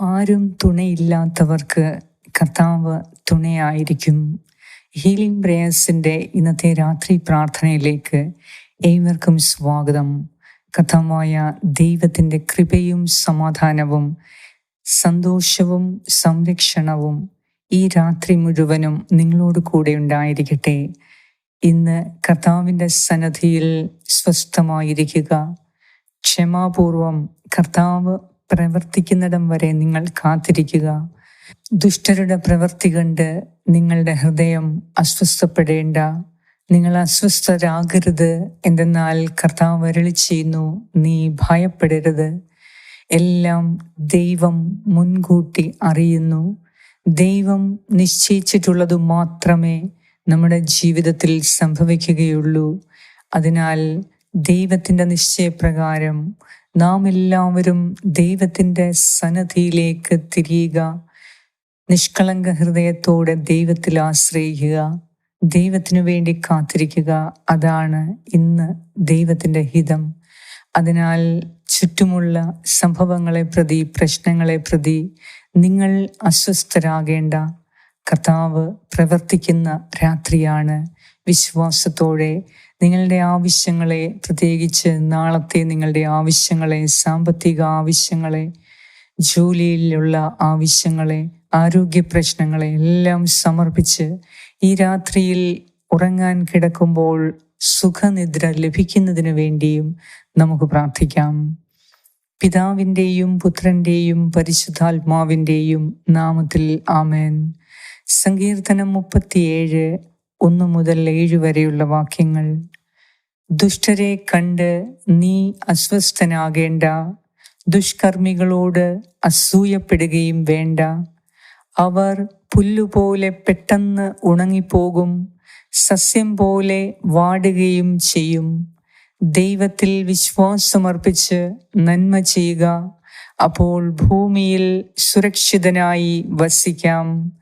ആരും തുണയില്ലാത്തവർക്ക് കർത്താവ് തുണയായിരിക്കും. ഹീലിംഗ് പ്രേയേഴ്സിന്റെ ഇന്നത്തെ രാത്രി പ്രാർത്ഥനയിലേക്ക് ഏവർക്കും സ്വാഗതം. കഥമായ ദൈവത്തിന്റെ കൃപയും സമാധാനവും സന്തോഷവും സംരക്ഷണവും ഈ രാത്രി മുഴുവനും നിങ്ങളോട് കൂടെ ഉണ്ടായിരിക്കട്ടെ. ഇന്ന് കർത്താവിന്റെ സന്നദ്ധിയിൽ സ്വസ്ഥമായിരിക്കുക. ക്ഷമാപൂർവം കർത്താവ് പ്രവർത്തിക്കുന്നിടം വരെ നിങ്ങൾ കാത്തിരിക്കുക. ദുഷ്ടരുടെ പ്രവൃത്തി കണ്ട് നിങ്ങളുടെ ഹൃദയം അസ്വസ്ഥപ്പെടേണ്ട. നിങ്ങൾ അസ്വസ്ഥരാകരുത്. എന്തെന്നാൽ കർത്താവ് വരളി ചെയ്യുന്നു നീ ഭയപ്പെടരുത്. എല്ലാം ദൈവം മുൻകൂട്ടി അറിയുന്നു. ദൈവം നിശ്ചയിച്ചിട്ടുള്ളത് മാത്രമേ നമ്മുടെ ജീവിതത്തിൽ സംഭവിക്കുകയുള്ളൂ. അതിനാൽ ദൈവത്തിന്റെ നിശ്ചയപ്രകാരം നാം എല്ലാവരും ദൈവത്തിന്റെ സന്നദ്ധിയിലേക്ക് തിരിയുക. നിഷ്കളങ്ക ഹൃദയത്തോടെ ദൈവത്തിൽ ആശ്രയിക്കുക. ദൈവത്തിനു വേണ്ടി കാത്തിരിക്കുക. അതാണ് ഇന്ന് ദൈവത്തിന്റെ ഹിതം. അതിനാൽ ചുറ്റുമുള്ള സംഭവങ്ങളെ പ്രതി പ്രശ്നങ്ങളെ പ്രതി നിങ്ങൾ അസ്വസ്ഥരാകേണ്ട. കർത്താവ് പ്രവർത്തിക്കുന്ന രാത്രിയാണ് വിശ്വാസത്തോടെ നിങ്ങളുടെ ആവശ്യങ്ങളെ പ്രത്യേകിച്ച് നാളത്തെ നിങ്ങളുടെ ആവശ്യങ്ങളെ സാമ്പത്തിക ആവശ്യങ്ങളെ ജോലിയിലുള്ള ആവശ്യങ്ങളെ ആരോഗ്യ പ്രശ്നങ്ങളെ എല്ലാം സമർപ്പിച്ച് ഈ രാത്രിയിൽ ഉറങ്ങാൻ കിടക്കുമ്പോൾ സുഖനിദ്ര ലഭിക്കുന്നതിന് വേണ്ടിയും നമുക്ക് പ്രാർത്ഥിക്കാം. പിതാവിന്റെയും പുത്രന്റെയും പരിശുദ്ധാത്മാവിന്റെയും നാമത്തിൽ ആമേൻ. സങ്കീർത്തനം മുപ്പത്തിയേഴ് ഒന്ന് മുതൽ ഏഴ് വരെയുള്ള വാക്യങ്ങൾ. ദുഷ്ടരെ കണ്ട് നീ അസ്വസ്ഥനാകേണ്ട. ദുഷ്കർമ്മികളോട് അസൂയപ്പെടുകയും വേണ്ട. അവർ പുല്ലുപോലെ പെട്ടെന്ന് ഉണങ്ങിപ്പോകും. സസ്യം പോലെ വാടുകയും ചെയ്യും. ദൈവത്തിൽ വിശ്വാസമർപ്പിച്ച് നന്മ ചെയ്യുക. അപ്പോൾ ഭൂമിയിൽ സുരക്ഷിതനായി വസിക്കാം.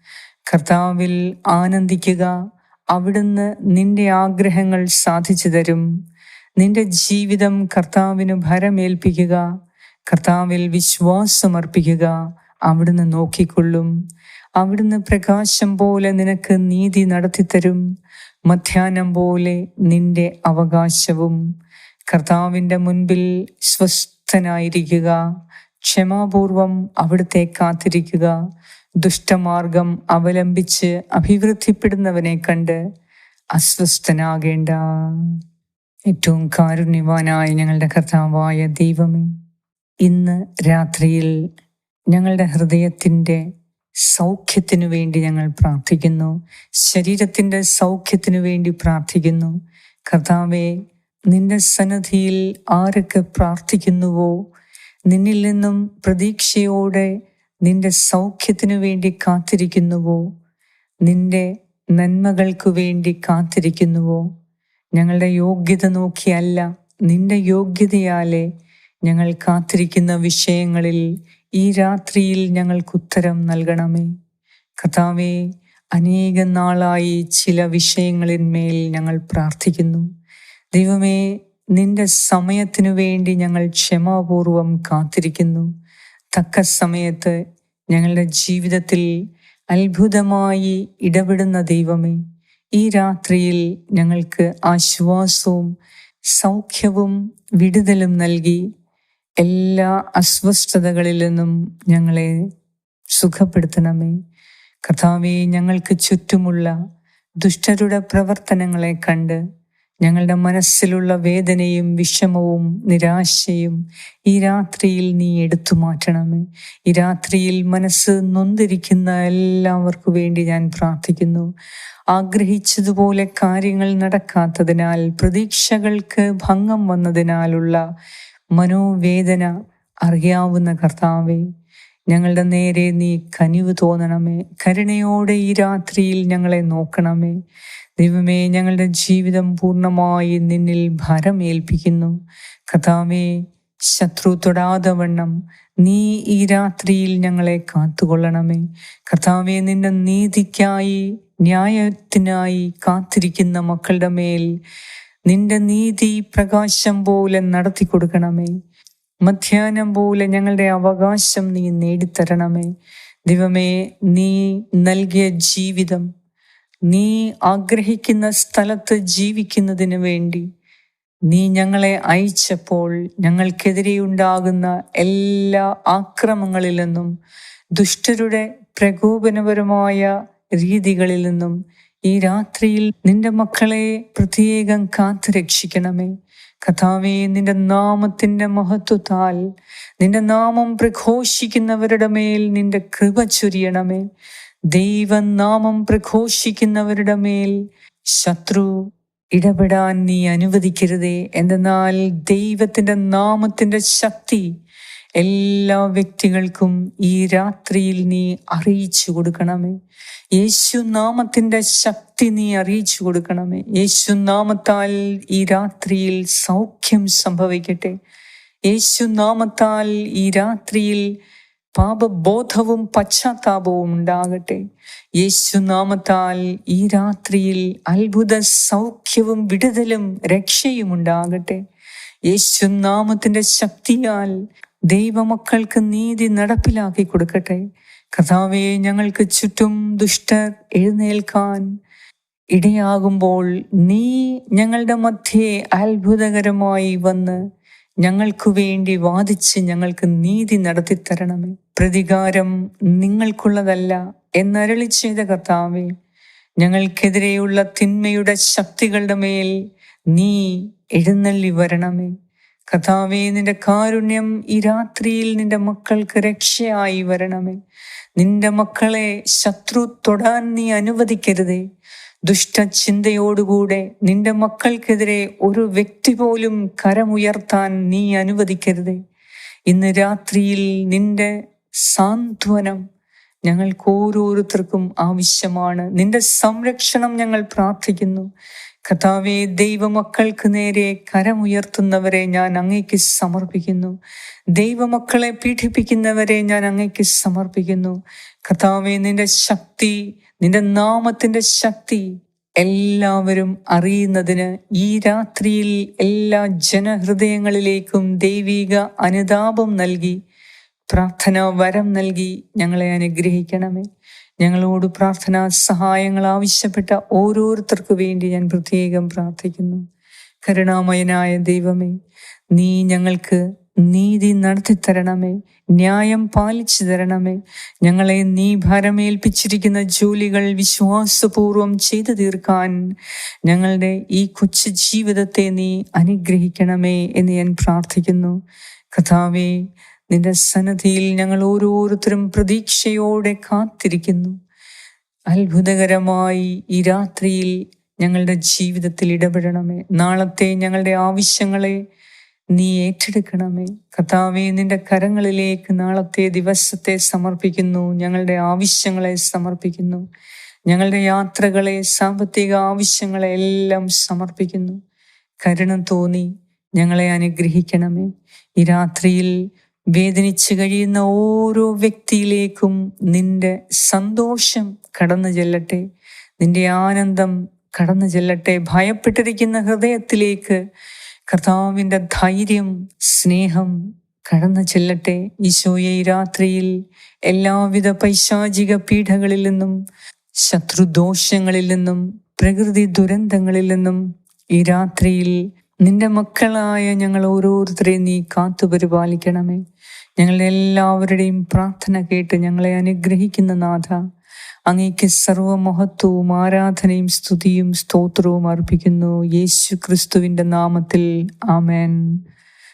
കർത്താവിൽ ആനന്ദിക്കുക. അവിടുന്ന് നിന്റെ ആഗ്രഹങ്ങൾ സാധിച്ചു തരും. നിന്റെ ജീവിതം കർത്താവിന് ഭരമേൽപ്പിക്കുക. കർത്താവിൽ വിശ്വാസമർപ്പിക്കുക. അവിടുന്ന് നോക്കിക്കൊള്ളും. അവിടുന്ന് പ്രകാശം പോലെ നിനക്ക് നീതി നടത്തിത്തരും. മധ്യാഹ്നം പോലെ നിന്റെ അവകാശവും. കർത്താവിന്റെ മുൻപിൽ സ്വസ്ഥനായിരിക്കുക. ക്ഷമാപൂർവം അവിടുത്തെ കാത്തിരിക്കുക. ദുഷ്ടമാർഗം അവലംബിച്ച് അഭിവൃദ്ധിപ്പെടുന്നവനെ കണ്ട് അസ്വസ്ഥനാകേണ്ട. ഏറ്റവും കാരുണ്യവാനായ ഞങ്ങളുടെ കർത്താവായ ദൈവമേ ഇന്ന് രാത്രിയിൽ ഞങ്ങളുടെ ഹൃദയത്തിന്റെ സൗഖ്യത്തിനു വേണ്ടി ഞങ്ങൾ പ്രാർത്ഥിക്കുന്നു. ശരീരത്തിന്റെ സൗഖ്യത്തിനു വേണ്ടി പ്രാർത്ഥിക്കുന്നു. കർത്താവെ നിന്റെ സന്നദ്ധിയിൽ ആരൊക്കെ പ്രാർത്ഥിക്കുന്നുവോ നിന്നിൽ നിന്നും പ്രതീക്ഷയോടെ നിന്റെ സൗഖ്യത്തിനു വേണ്ടി കാത്തിരിക്കുന്നുവോ? നിന്റെ നന്മകൾക്കു വേണ്ടി കാത്തിരിക്കുന്നുവോ? ഞങ്ങളുടെ യോഗ്യത നോക്കിയല്ല നിന്റെ യോഗ്യതയാലെ ഞങ്ങൾ കാത്തിരിക്കുന്ന വിഷയങ്ങളിൽ ഈ രാത്രിയിൽ ഞങ്ങൾക്ക് ഉത്തരം നൽകണമേ. കഥാവേ അനേക നാളായി ചില വിഷയങ്ങളിന്മേൽ ഞങ്ങൾ പ്രാർത്ഥിക്കുന്നു. ദൈവമേ നിന്റെ സമയത്തിനു വേണ്ടി ഞങ്ങൾ ക്ഷമാപൂർവം കാത്തിരിക്കുന്നു. തക്ക സമയത്ത് ഞങ്ങളുടെ ജീവിതത്തിൽ അത്ഭുതമായി ഇടപെടുന്ന ദൈവമേ ഈ രാത്രിയിൽ ഞങ്ങൾക്ക് ആശ്വാസവും സൗഖ്യവും വിടുതലും നൽകി എല്ലാ അസ്വസ്ഥതകളിൽ നിന്നും ഞങ്ങളെ സുഖപ്പെടുത്തണമേ. കഥാവെ ഞങ്ങൾക്ക് ചുറ്റുമുള്ള ദുഷ്ടരുടെ പ്രവർത്തനങ്ങളെ കണ്ട് ഞങ്ങളുടെ മനസ്സിലുള്ള വേദനയും വിഷമവും നിരാശയും ഈ രാത്രിയിൽ നീ എടുത്തു മാറ്റണമേ. ഈ രാത്രിയിൽ മനസ്സ് നൊന്തിരിക്കുന്ന എല്ലാവർക്കു വേണ്ടി ഞാൻ പ്രാർത്ഥിക്കുന്നു. ആഗ്രഹിച്ചതുപോലെ കാര്യങ്ങൾ നടക്കാത്തതിനാൽ പ്രതീക്ഷകൾക്ക് ഭംഗം വന്നതിനാലുള്ള മനോവേദന അറിയാവുന്ന കർത്താവെ ഞങ്ങളുടെ നേരെ നീ കനിവ് തോന്നണമേ. കരുണയോടെ ഈ രാത്രിയിൽ ഞങ്ങളെ നോക്കണമേ. ദൈവമേ ഞങ്ങളുടെ ജീവിതം പൂർണമായി നിന്നിൽ ഭരമേൽപ്പിക്കുന്നു. കഥാവേ ശത്രു തൊടാതെ വണ്ണം നീ ഈ രാത്രിയിൽ ഞങ്ങളെ കാത്തുകൊള്ളണമേ. കർത്താവെ നിന്റെ നീതിക്കായി ന്യായത്തിനായി കാത്തിരിക്കുന്ന മക്കളുടെ മേൽ നിന്റെ നീതി പ്രകാശം പോലെ നടത്തി കൊടുക്കണമേ. മധ്യാഹ്നം പോലെ ഞങ്ങളുടെ അവകാശം നീ നേടിത്തരണമേ. ദൈവമേ നീ നൽകിയ ജീവിതം നീ ആഗ്രഹിക്കുന്ന സ്ഥലത്ത് ജീവിക്കുന്നതിന് വേണ്ടി നീ ഞങ്ങളെ അയച്ചപ്പോൾ ഞങ്ങൾക്കെതിരെ ഉണ്ടാകുന്ന എല്ലാ ആക്രമങ്ങളിൽ നിന്നും ദുഷ്ടരുടെ പ്രകോപനപരമായ രീതികളിൽ നിന്നും ഈ രാത്രിയിൽ നിന്റെ മക്കളെ പ്രത്യേകം കാത്തു രക്ഷിക്കണമേ. കഥാവേ നിന്റെ നാമത്തിന്റെ മഹത്വത്താൽ നിന്റെ നാമം പ്രഘോഷിക്കുന്നവരുടെ മേൽ നിന്റെ കൃപ ചൊരിയണമേ. ദൈവനാമം പ്രഘോഷിക്കുന്നവരുടെ മേൽ ശത്രു ഇടപെടാൻ നീ അനുവദിക്കരുതേ. എന്തെന്നാൽ ദൈവത്തിന്റെ നാമത്തിന്റെ ശക്തി എല്ലാ വ്യക്തികൾക്കും ഈ രാത്രിയിൽ നീ അറിയിച്ചു കൊടുക്കണമേ. യേശു നാമത്തിന്റെ ശക്തി നീ അറിയിച്ചു കൊടുക്കണമേ. യേശു നാമത്താൽ ഈ രാത്രിയിൽ സൗഖ്യം സംഭവിക്കട്ടെ. യേശു നാമത്താൽ ഈ രാത്രിയിൽ പാപബോധവും പശ്ചാത്താപവും ഉണ്ടാകട്ടെ. യേശുനാമത്താൽ ഈ രാത്രിയിൽ അത്ഭുത സൗഖ്യവും വിടുതലും രക്ഷയും ഉണ്ടാകട്ടെ. യേശുനാമത്തിന്റെ ശക്തിയാൽ ദൈവമക്കൾക്ക് നീതി നടപ്പിലാക്കി കൊടുക്കട്ടെ. കഥാവെ ഞങ്ങൾക്ക് ചുറ്റും ദുഷ്ടർ എഴുന്നേൽക്കാൻ ഇടയാകുമ്പോൾ നീ ഞങ്ങളുടെ മധ്യേ അത്ഭുതകരമായി വന്ന് ഞങ്ങൾക്കു വേണ്ടി വാദിച്ച് ഞങ്ങൾക്ക് നീതി നടത്തിത്തരണമേ പ്രതികാരം നിങ്ങൾക്കുള്ളതല്ല എന്നരളി ചെയ്ത കർത്താവെ ഞങ്ങൾക്കെതിരെയുള്ള തിന്മയുടെ ശക്തികളുടെ മേൽ നീ എഴുന്നള്ളി വരണമേ. കഥാവേ നിന്റെ കാരുണ്യം ഈ രാത്രിയിൽ നിന്റെ മക്കൾക്ക് രക്ഷയായി വരണമേ. നിന്റെ മക്കളെ ശത്രു തൊടാൻ നീ അനുവദിക്കരുതേ. ദുഷ്ടചിന്തയോടുകൂടെ നിന്റെ മക്കൾക്കെതിരെ ഒരു വ്യക്തി പോലും കരമുയർത്താൻ നീ അനുവദിക്കരുത്. ഇന്ന് രാത്രിയിൽ നിന്റെ സാന്ത്വനം ഞങ്ങൾക്ക് ഓരോരുത്തർക്കും ആവശ്യമാണ്. നിന്റെ സംരക്ഷണം ഞങ്ങൾ പ്രാർത്ഥിക്കുന്നു. കഥാവെ ദൈവമക്കൾക്ക് നേരെ കരമുയർത്തുന്നവരെ ഞാൻ അങ്ങേക്ക് സമർപ്പിക്കുന്നു. ദൈവമക്കളെ പീഡിപ്പിക്കുന്നവരെ ഞാൻ അങ്ങേക്ക് സമർപ്പിക്കുന്നു. കർത്താവെ നിന്റെ ശക്തി നിന്റെ നാമത്തിന്റെ ശക്തി എല്ലാവരും അറിയുന്നതിന് ഈ രാത്രിയിൽ എല്ലാ ജനഹൃദയങ്ങളിലേക്കും ദൈവിക അനുതാപം നൽകി പ്രാർത്ഥന വരം നൽകി ഞങ്ങളെ അനുഗ്രഹിക്കണമേ. ഞങ്ങളോട് പ്രാർത്ഥനാ സഹായങ്ങൾ ആവശ്യപ്പെട്ട ഓരോരുത്തർക്കു വേണ്ടി ഞാൻ പ്രത്യേകം പ്രാർത്ഥിക്കുന്നു. കരുണാമയനായ ദൈവമേ നീ ഞങ്ങൾക്ക് നീതി നടത്തി തരണമേ ന്യായം പാലിച്ചു തരണമേ. ഞങ്ങളെ നീ ഭരമേൽപ്പിച്ചിരിക്കുന്ന ജോലികൾ വിശ്വാസപൂർവം ചെയ്തു തീർക്കാൻ ഞങ്ങളുടെ ഈ കൊച്ചു ജീവിതത്തെ നീ അനുഗ്രഹിക്കണമേ എന്ന് ഞാൻ പ്രാർത്ഥിക്കുന്നു. കഥാവേ നിന്റെ സന്നദ്ധിയിൽ ഞങ്ങൾ ഓരോരുത്തരും പ്രതീക്ഷയോടെ കാത്തിരിക്കുന്നു. അത്ഭുതകരമായി ഈ രാത്രിയിൽ ഞങ്ങളുടെ ജീവിതത്തിൽ ഇടപെടണമേ. നാളത്തെ ഞങ്ങളുടെ ആവശ്യങ്ങളെ നീ ഏറ്റെടുക്കണമേ. കഥാവെ നിന്റെ കരങ്ങളിലേക്ക് നാളത്തെ ദിവസത്തെ സമർപ്പിക്കുന്നു. ഞങ്ങളുടെ ആവശ്യങ്ങളെ സമർപ്പിക്കുന്നു. ഞങ്ങളുടെ യാത്രകളെ സാമ്പത്തിക ആവശ്യങ്ങളെ എല്ലാം സമർപ്പിക്കുന്നു. കരുണ തോന്നി ഞങ്ങളെ അനുഗ്രഹിക്കണമേ. ഈ രാത്രിയിൽ വേദനിച്ചു കഴിയുന്ന ഓരോ വ്യക്തിയിലേക്കും നിന്റെ സന്തോഷം കടന്നു ചെല്ലട്ടെ. നിന്റെ ആനന്ദം കടന്നു ചെല്ലട്ടെ. ഭയപ്പെട്ടിരിക്കുന്ന ഹൃദയത്തിലേക്ക് കർത്താവിന്റെ ധൈര്യം സ്നേഹം കടന്നു ചെല്ലട്ടെ. ഈശോയെ രാത്രിയിൽ എല്ലാവിധ പൈശാചിക പീഠകളിൽ നിന്നും ശത്രുദോഷങ്ങളിൽ നിന്നും പ്രകൃതി ദുരന്തങ്ങളിൽ നിന്നും ഈ രാത്രിയിൽ നിന്റെ മക്കളായ ഞങ്ങൾ ഓരോരുത്തരെയും നീ കാത്തു പരിപാലിക്കണമേ. ഞങ്ങളുടെ എല്ലാവരുടെയും പ്രാർത്ഥന കേട്ട് ഞങ്ങളെ അനുഗ്രഹിക്കുന്ന നാഥ. അങ്ങേക്ക് സർവമഹത്വവും ആരാധനയും സ്തുതിയും സ്തോത്രവും അർപ്പിക്കുന്നു. യേശു ക്രിസ്തുവിന്റെ നാമത്തിൽ ആമേൻ.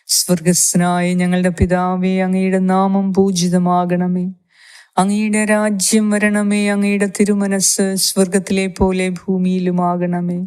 സ്വർഗസ്നായ ഞങ്ങളുടെ പിതാവേ അങ്ങയുടെ നാമം പൂജിതമാകണമേ. അങ്ങയുടെ രാജ്യം വരണമേ അങ്ങയുടെ തിരുമനസ് സ്വർഗത്തിലെ പോലെ ഭൂമിയിലുമാകണമേ.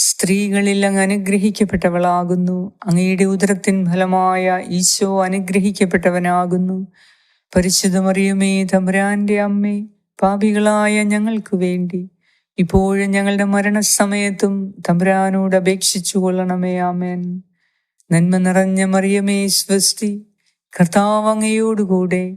സ്ത്രീകളിൽ അങ്ങ് അനുഗ്രഹിക്കപ്പെട്ടവളാകുന്നു. അങ്ങയുടെ ഉദരത്തിൻ ഫലമായ ഈശോ അനുഗ്രഹിക്കപ്പെട്ടവനാകുന്നു. പരിശുദ്ധമറിയുമേ തമ്പുരാന്റെ അമ്മേ പാപികളായ ഞങ്ങൾക്ക് വേണ്ടി. ഇപ്പോഴും ഞങ്ങളുടെ മരണസമയത്തും തമ്പുരാനോട് അപേക്ഷിച്ചു കൊള്ളണമേ ആമേൻ. നന്മ നിറഞ്ഞ മറിയമേ സ്വസ്തി കർത്താവ് അങ്ങയോടുകൂടെ.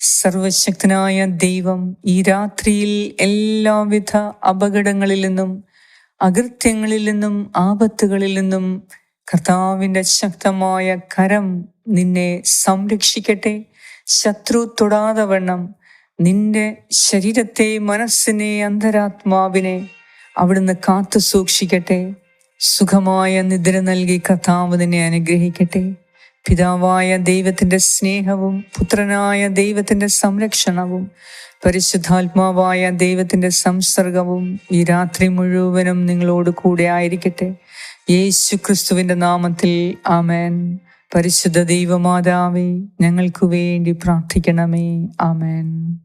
സർവശക്തനായ ദൈവം ഈ രാത്രിയിൽ എല്ലാവിധ അപകടങ്ങളിൽ നിന്നും അകൃത്യങ്ങളിൽ നിന്നും ആപത്തുകളിൽ നിന്നും കർത്താവിന്റെ ശക്തമായ കരം നിന്നെ സംരക്ഷിക്കട്ടെ. ശത്രു തൊടാതെ വണ്ണം നിന്റെ ശരീരത്തെ മനസ്സിനെ അന്തരാത്മാവിനെ അവിടുന്ന് കാത്തു സൂക്ഷിക്കട്ടെ സുഖമായ നിദ്ര നൽകി കർത്താവ് നിന്നെ അനുഗ്രഹിക്കട്ടെ. പിതാവായ ദൈവത്തിന്റെ സ്നേഹവും പുത്രനായ ദൈവത്തിന്റെ സംരക്ഷണവും പരിശുദ്ധാത്മാവായ ദൈവത്തിന്റെ സംസർഗവും ഈ രാത്രി മുഴുവനും നിങ്ങളോട് കൂടെ ആയിരിക്കട്ടെ. യേശു ക്രിസ്തുവിന്റെ നാമത്തിൽ ആമേൻ. പരിശുദ്ധ ദൈവമാതാവേ ഞങ്ങൾക്ക് വേണ്ടി പ്രാർത്ഥിക്കണമേ. ആമേൻ.